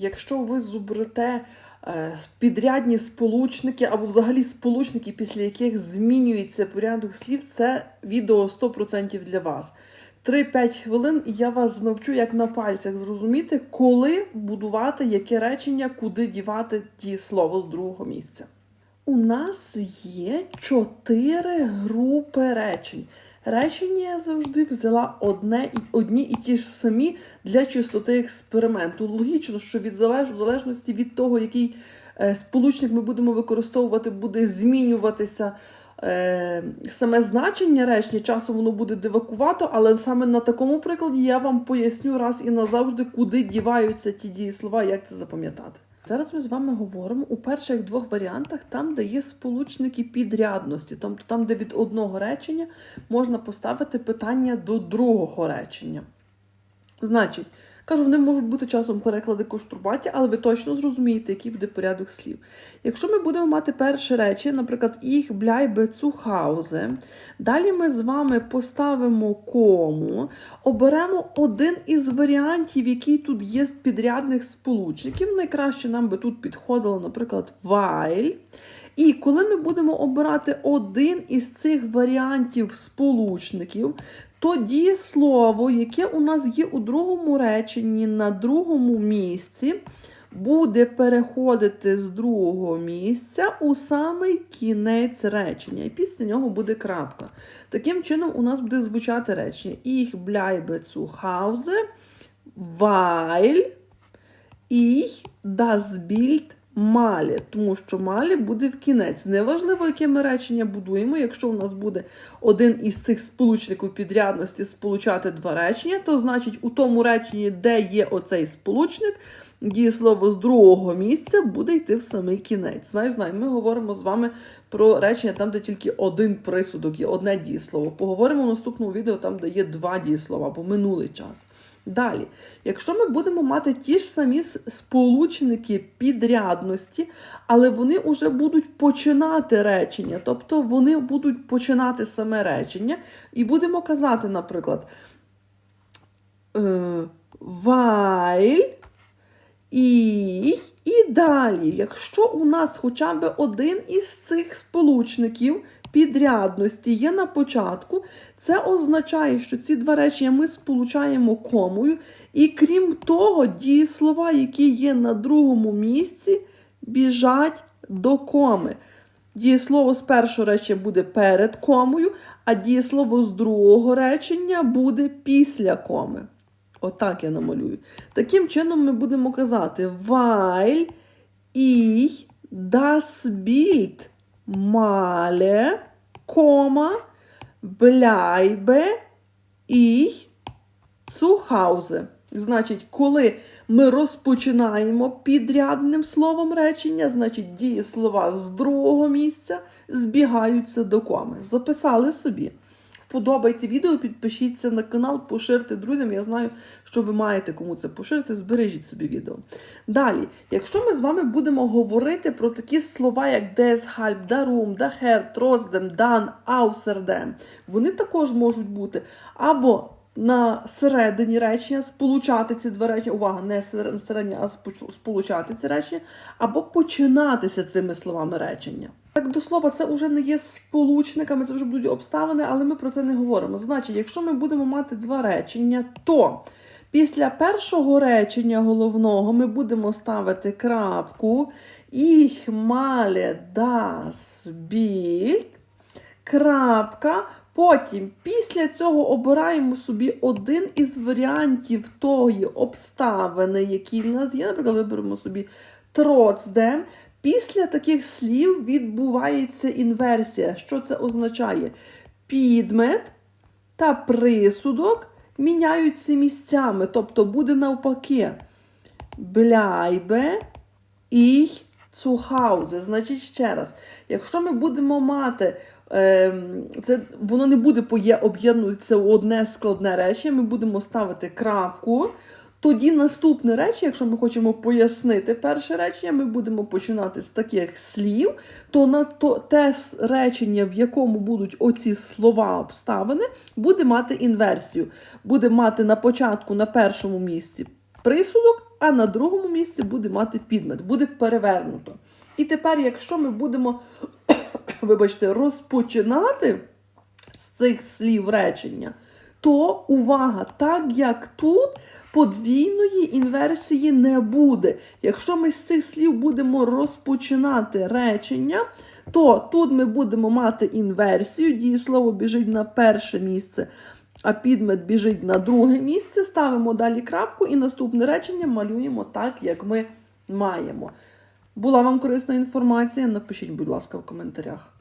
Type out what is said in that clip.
якщо ви зубрите е, підрядні сполучники або взагалі сполучники, після яких змінюється порядок слів, це відео 100% для вас. 3-5 хвилин я вас навчу, як на пальцях зрозуміти, коли будувати яке речення, куди дівати ті слово з другого місця. У нас є чотири групи речень. Речення я завжди взяла одне і одні і ті ж самі для чистоти експерименту. Логічно, що від залеж, в залежності від того, який е, сполучник ми будемо використовувати, буде змінюватися е, саме значення речення. Часом воно буде дивакувато, але саме на такому прикладі я вам поясню раз і назавжди, куди діваються ті дієслова, як це запам'ятати. Зараз ми з вами говоримо у перших двох варіантах, там, де є сполучники підрядності, тобто там, де від одного речення можна поставити питання до другого речення. Значить, кажу, вони можуть бути часом переклади коштурбаті, але ви точно зрозумієте, який буде порядок слів. Якщо ми будемо мати перше речення, наприклад, «Ich bleibe zu Hause», далі ми з вами поставимо кому, оберемо один із варіантів, який тут є з підрядних сполучників. Найкраще нам би тут підходило, наприклад, while. І коли ми будемо обирати один із цих варіантів сполучників, то дієслово, яке у нас є у другому реченні на другому місці, буде переходити з другого місця у самий кінець речення. І після нього буде крапка. Таким чином, у нас буде звучати речення Ich bleibe zu Hause, weil ich das Bild малі, тому що малі буде в кінець. Неважливо, яке ми речення будуємо. Якщо у нас буде один із цих сполучників підрядності сполучати два речення, то значить у тому реченні, де є оцей сполучник, дієслово з другого місця буде йти в самий кінець. Знаю, знаю, ми говоримо з вами про речення там, де тільки один присудок є, одне дієслово. Поговоримо в наступному відео, там, де є два дієслова або минулий час. Далі, якщо ми будемо мати ті ж самі сполучники підрядності, але вони вже будуть починати речення, тобто вони будуть починати саме речення, і будемо казати, наприклад, е, while і, і далі, якщо у нас хоча б один із цих сполучників підрядності є на початку, це означає, що ці два речення ми сполучаємо комою, і крім того, дієслова, які є на другому місці, біжать до коми. Дієслово з першого речення буде перед комою, а дієслово з другого речення буде після коми. Отак я намалюю. Таким чином ми будемо казати weil ich das Bild male, кома, bleibe ich zu Hause. Значить, коли ми розпочинаємо підрядним словом речення, значить дієслова з другого місця збігаються до коми. Записали собі. Вподобайте відео, підпишіться на канал, поширте друзям. Я знаю, що ви маєте кому це поширити, збережіть собі відео. Далі, якщо ми з вами будемо говорити про такі слова, як deshalb, дарум, дахер, троздем, дан, аусердем, вони також можуть бути або на середині речення сполучати ці два речення, увага, не сер- середні, а сполучати ці речення, або починатися цими словами речення. Так, до слова, це вже не є сполучниками, це вже будуть обставини, але ми про це не говоримо. Значить, якщо ми будемо мати два речення, то після першого речення головного ми будемо ставити крапку Ich male das Bild, крапка. Потім, після цього обираємо собі один із варіантів тої обставини, які в нас є. Наприклад, виберемо собі тротздем. Після таких слів відбувається інверсія. Що це означає? Підмет та присудок міняються місцями, тобто буде навпаки. Bleibe ich zu Hause. Значить, ще раз, якщо ми будемо мати, ем, це воно не буде об'єднуватися у одне складне речення, ми будемо ставити крапку. Тоді наступне речення, якщо ми хочемо пояснити перше речення, ми будемо починати з таких слів, то на то те речення, в якому будуть оці слова обставини, буде мати інверсію. Буде мати на початку на першому місці присудок, а на другому місці буде мати підмет, буде перевернуто. І тепер, якщо ми будемо, вибачте, розпочинати з цих слів речення, то увага, так як тут подвійної інверсії не буде. Якщо ми з цих слів будемо розпочинати речення, то тут ми будемо мати інверсію, дієслово біжить на перше місце, а підмет біжить на друге місце. Ставимо далі крапку і наступне речення малюємо так, як ми маємо. Була вам корисна інформація? Напишіть, будь ласка, в коментарях.